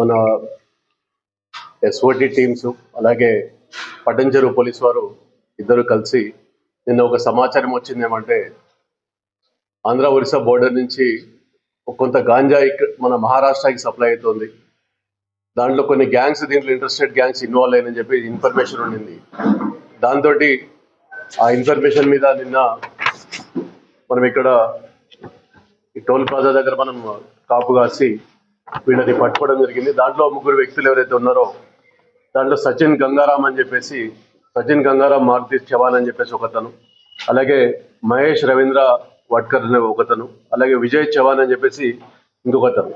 మన SOT teams అలాగే Patancheru police వారు ఇద్దరు కలిసి నిన్న ఒక సమాచారం వచ్చింది ఏమంటే ఆంధ్ర ఒరిస్సా బోర్డర్ నుంచి కొంత గాంజా మన మహారాష్ట్రకి సప్లై అవుతుంది. దాంట్లో కొన్ని గ్యాంగ్స్ దీంట్లో ఇంట్రెస్టెడ్ గ్యాంగ్స్ ఇన్వాల్వ్ అయ్యని చెప్పి ఇన్ఫర్మేషన్ ఉండింది. దాంతో ఆ ఇన్ఫర్మేషన్ మీద నిన్న మనం ఇక్కడ ఈ టోల్ ప్లాజా దగ్గర మనం కాపు కాసి వీళ్ళని పట్టుకోవడం జరిగింది. దాంట్లో ముగ్గురు వ్యక్తులు ఎవరైతే ఉన్నారో దాంట్లో సచిన్ గంగారాం అని చెప్పేసి సచిన్ గంగారాం మారుతి చవాన్ అని చెప్పేసి ఒకతను. అలాగే మహేష్ రవీంద్ర వడ్కర్ అనే ఒకతను. అలాగే విజయ్ చవాన్ అని చెప్పేసి ఇంకొకతను.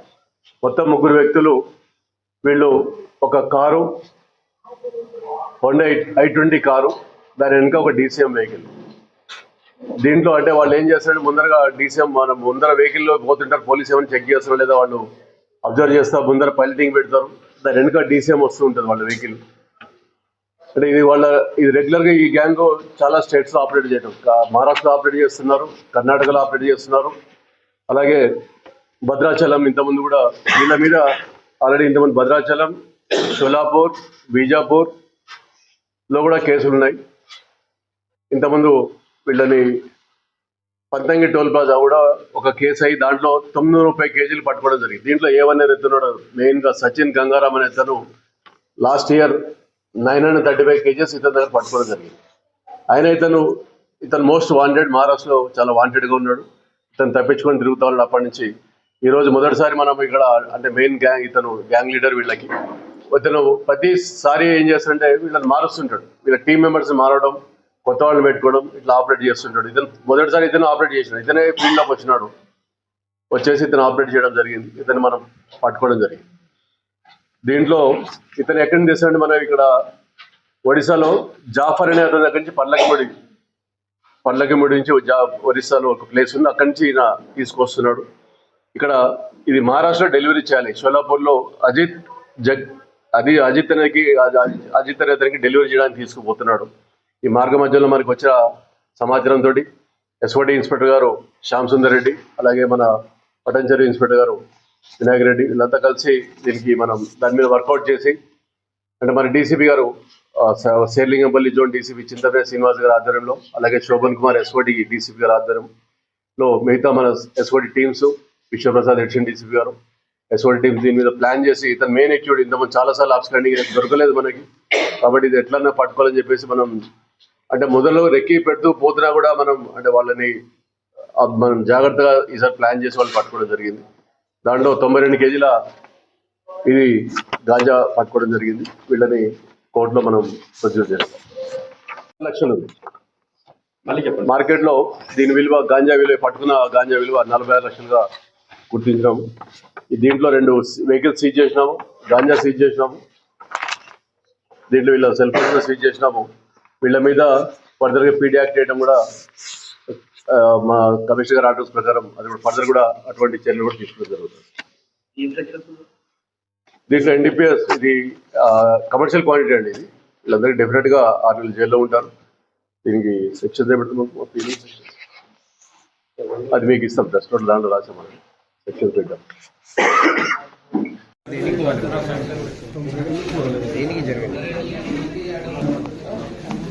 మొత్తం ముగ్గురు వ్యక్తులు వీళ్ళు ఒక car Honda i twenty car దాని వెనుక ఒక డీసీఎం వెహికల్ దీంట్లో అంటే వాళ్ళు ఏం చేస్తారంటే ముందరగా డీసీఎం మనం ముందర వెహికల్లో పోతుంటారు. పోలీస్ ఏమైనా చెక్ చేస్తారో లేదా వాళ్ళు అబ్జర్వ్ చేస్తా ముందర పైలటింగ్ పెడతారు. దాని వెనుక డీసీఎం వస్తూ ఉంటుంది వాళ్ళ వెహికల్. అంటే ఇది వాళ్ళ ఇది రెగ్యులర్గా ఈ గ్యాంగ్ చాలా స్టేట్స్లో ఆపరేట్ చేయడం మహారాష్ట్రలో ఆపరేట్ చేస్తున్నారు కర్ణాటకలో ఆపరేట్ చేస్తున్నారు. అలాగే భద్రాచలం ఇంతకుముందు కూడా వీళ్ళ మీద ఆల్రెడీ ఇంతకుముందు భద్రాచలం షోలాపూర్ బీజాపూర్లో కూడా కేసులు ఉన్నాయి ఇంతకుముందు వీళ్ళని పంతంగి టోల్ ప్లాజా కూడా ఒక కేసు అయ్యి దాంట్లో తొమ్మిది వందల ముప్పై కేజీలు పట్టుకోవడం జరిగింది. దీంట్లో ఏవన్నీ ఎత్తున్నాడు మెయిన్గా సచిన్ గంగారాం అనే తను last year nine hundred thirty five kgs ఇతని దగ్గర పట్టుకోవడం జరిగింది. ఆయన ఇతను ఇతను మోస్ట్ వాంటెడ్ మహారాష్ట్రలో చాలా వాంటెడ్గా ఉన్నాడు. ఇతను తప్పించుకొని తిరుగుతా ఉన్నాడు అప్పటి నుంచి. ఈరోజు మొదటిసారి మనం ఇక్కడ అంటే మెయిన్ గ్యాంగ్ ఇతను గ్యాంగ్ లీడర్ వీళ్ళకి. ఇతను ప్రతిసారి ఏం చేస్తాడంటే వీళ్ళని మారుస్తుంటాడు. వీళ్ళ టీం మెంబర్స్ మారడం కొత్త వాళ్ళని పెట్టుకోవడం ఇట్లా ఆపరేట్ చేస్తుంటాడు. ఇతను మొదటిసారి ఇతను ఆపరేట్ చేసినాడు. ఇతనే ఫీల్డ్లోకి వచ్చినాడు. వచ్చేసి ఇతను ఆపరేట్ చేయడం జరిగింది. ఇతను మనం పట్టుకోవడం జరిగింది. దీంట్లో ఇతను ఎక్కడి నుంచి తెస్తాడంటే మనం ఇక్కడ ఒడిశాలో జాఫర్ అనే అతని దగ్గర నుంచి పల్లకిముడి పల్లకిముడి నుంచి జా ఒరిస్సాలో ఒక ప్లేస్ ఉంది. అక్కడి నుంచి ఈయన తీసుకొస్తున్నాడు. ఇక్కడ ఇది మహారాష్ట్ర డెలివరీ చేయాలి. షోలాపూర్లో అజిత్ జగ్ అది అజిత్ అనేది అజిత్ అనే అతనికి డెలివరీ చేయడానికి తీసుకుపోతున్నాడు. ఈ మార్గ మధ్యలో మనకు వచ్చిన సమాచారంతో ఎస్ఓటి ఇన్స్పెక్టర్ గారు శ్యామ్ సుందర్ రెడ్డి అలాగే మన పటంచరి ఇన్స్పెక్టర్ గారు వినాయక్ రెడ్డి వీళ్ళంతా కలిసి దీనికి మనం దాని మీద వర్కౌట్ చేసి అంటే మన డీసీపీ గారు శేర్లింగంపల్లి జోన్ డీసీపీ చింతపే శ్రీనివాస్ గారి ఆధ్వర్యంలో అలాగే శోభన్ కుమార్ ఎస్ఓటి డీసీపీ గారి ఆధ్వర్యంలో మిగతా మన SOT teams Vishwaprasad additional DCP గారు ఎస్ఓటి టీమ్స్ దీని మీద ప్లాన్ చేసి ఇతను మెయిన్ ఎక్యూడ్ ఇంతకుముందు చాలా సార్లు ఆప్స్కాండింగ్ దొరకలేదు మనకి కాబట్టి ఇది ఎట్లన్నా పట్టుకోవాలని చెప్పేసి మనం అంటే మొదలు రెక్కి పెడుతూ పోతున్నా కూడా మనం అంటే వాళ్ళని మనం జాగ్రత్తగా ఈసారి ప్లాన్ చేసి వాళ్ళు పట్టుకోవడం జరిగింది. దాంట్లో తొంభై రెండు కేజీల ఇది గాంజా పట్టుకోవడం జరిగింది. వీళ్ళని కోర్టులో మనం ప్రొడ్యూస్ చేస్తాం. లక్షలు ఉంది. మళ్ళీ చెప్పండి. మార్కెట్లో దీని విలువ గాంజా విలువ పట్టుకున్న గాంజా విలువ నలభై ఆరు లక్షలుగా గుర్తించినాము దీంట్లో రెండు వెహికల్స్ సీజ్ చేసినాము గాంజా సీజ్ చేసినాము. దీంట్లో వీళ్ళ సెల్ ఫోన్ సీజ్ చేసినాము. వీళ్ళ మీద ఫర్దర్గా పీడీ యాక్ట్ చేయడం కూడా మా కమిషనర్ గారి ఆర్డర్స్ ప్రకారం అది కూడా ఫర్దర్ కూడా అటువంటి చర్యలు కూడా తీసుకోవడం జరుగుతుంది. దీంట్లో ఎన్డీపీఎస్ ఇది కమర్షియల్ క్వాంటిటీ అండి ఇది. వీళ్ళందరికీ డెఫినెట్గా ఆరు నెలలు జైల్లో ఉంటారు. దీనికి సెక్షన్ పెడుతున్నాం అది మీకు ఇస్తాం నోట్ దాంట్లో రాసామని సెక్షన్ పెట్టాం దేనికి జరగదు?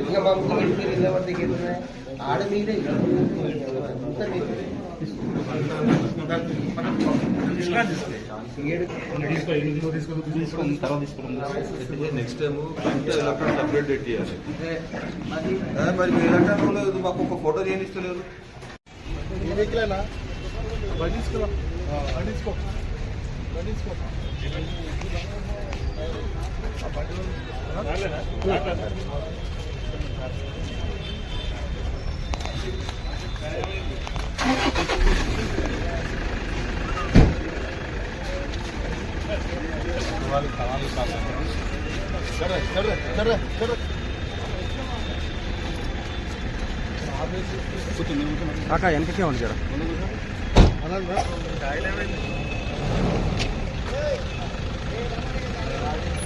ఇంకా మా ముఖ్యమంత్రి మీరు ఇళ్ళవర్ దగ్గర నెక్స్ట్ టైం ఎలక్ట్రానిక్ అప్డేట్ పెట్టేయాలి మరి? మీ ఎలక్ట్రానిక్ లేదు మాకు ఒక ఫోటో చేయనిస్తలేదు ఏ వెహికలేనా బండి తీసుకో. తీసుకో. సరే సరే సరే సరే కాకా వెనకకే ఉంది జర? అలా Thank you.